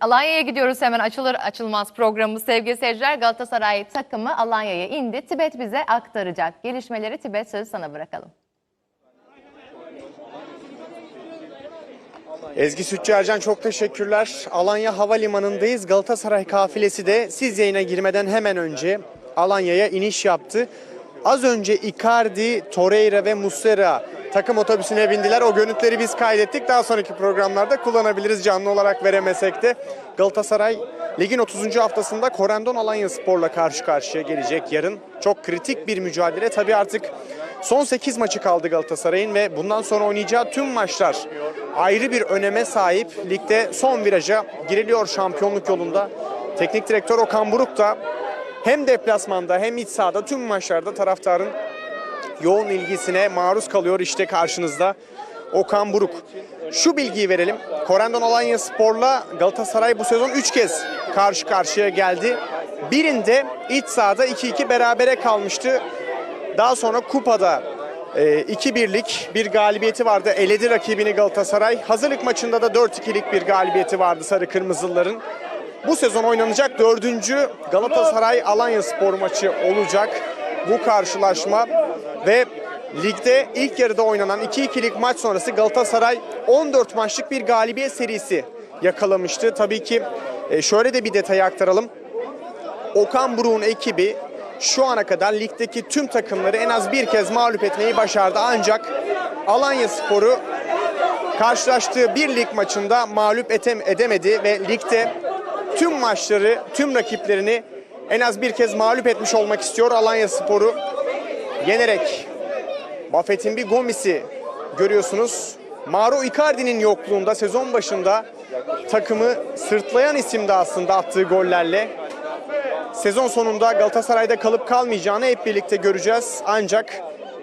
Alanya'ya gidiyoruz hemen açılır açılmaz programımız sevgili seyirciler. Galatasaray takımı Alanya'ya indi. Tibet bize aktaracak. Gelişmeleri Tibet sözü sana bırakalım. Ezgi Sütçü Ercan çok teşekkürler. Alanya Havalimanı'ndayız. Galatasaray kafilesi de siz yayına girmeden hemen önce Alanya'ya iniş yaptı. Az önce Icardi, Torreira ve Muslera takım otobüsüne bindiler. O görüntüleri biz kaydettik. Daha sonraki programlarda kullanabiliriz canlı olarak veremesek de. Galatasaray ligin 30. haftasında Korendon Alanya Spor'la karşı karşıya gelecek yarın. Çok kritik bir mücadele. Tabii artık son 8 maçı kaldı Galatasaray'ın ve bundan sonra oynayacağı tüm maçlar ayrı bir öneme sahip. Ligde son viraja giriliyor şampiyonluk yolunda. Teknik direktör Okan Buruk da hem deplasmanda hem iç sahada tüm maçlarda taraftarın yoğun ilgisine maruz kalıyor işte karşınızda Okan Buruk. Şu bilgiyi verelim. Korendon Alanya Spor'la Galatasaray bu sezon 3 kez karşı karşıya geldi. Birinde iç sahada 2-2 berabere kalmıştı. Daha sonra kupada e, 2-1'lik bir galibiyeti vardı. Eledi rakibini Galatasaray. Hazırlık maçında da 4-2'lik bir galibiyeti vardı Sarı Kırmızılıların. Bu sezon oynanacak dördüncü Galatasaray Alanya Spor maçı olacak bu karşılaşma ve ligde ilk yarıda oynanan 2-2'lik maç sonrası Galatasaray 14 maçlık bir galibiyet serisi yakalamıştı. Tabii ki e, şöyle de bir detay aktaralım. Okan Buruk'un ekibi şu ana kadar ligdeki tüm takımları en az bir kez mağlup etmeyi başardı. Ancak Alanya Sporu karşılaştığı bir lig maçında mağlup etem edemedi ve ligde tüm maçları, tüm rakiplerini en az bir kez mağlup etmiş olmak istiyor Alanya Sporu. Yenerek Buffett'in bir Gomis'i görüyorsunuz. Mauro Icardi'nin yokluğunda sezon başında takımı sırtlayan isimdi aslında attığı gollerle. Sezon sonunda Galatasaray'da kalıp kalmayacağını hep birlikte göreceğiz. Ancak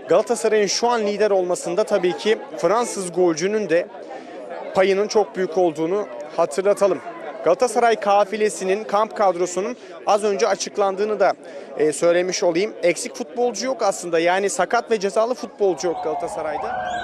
Galatasaray'ın şu an lider olmasında tabii ki Fransız golcünün de payının çok büyük olduğunu hatırlatalım. Galatasaray kafilesinin kamp kadrosunun az önce açıklandığını da e, söylemiş olayım. Eksik futbolcu yok aslında. Yani sakat ve cezalı futbolcu yok Galatasaray'da.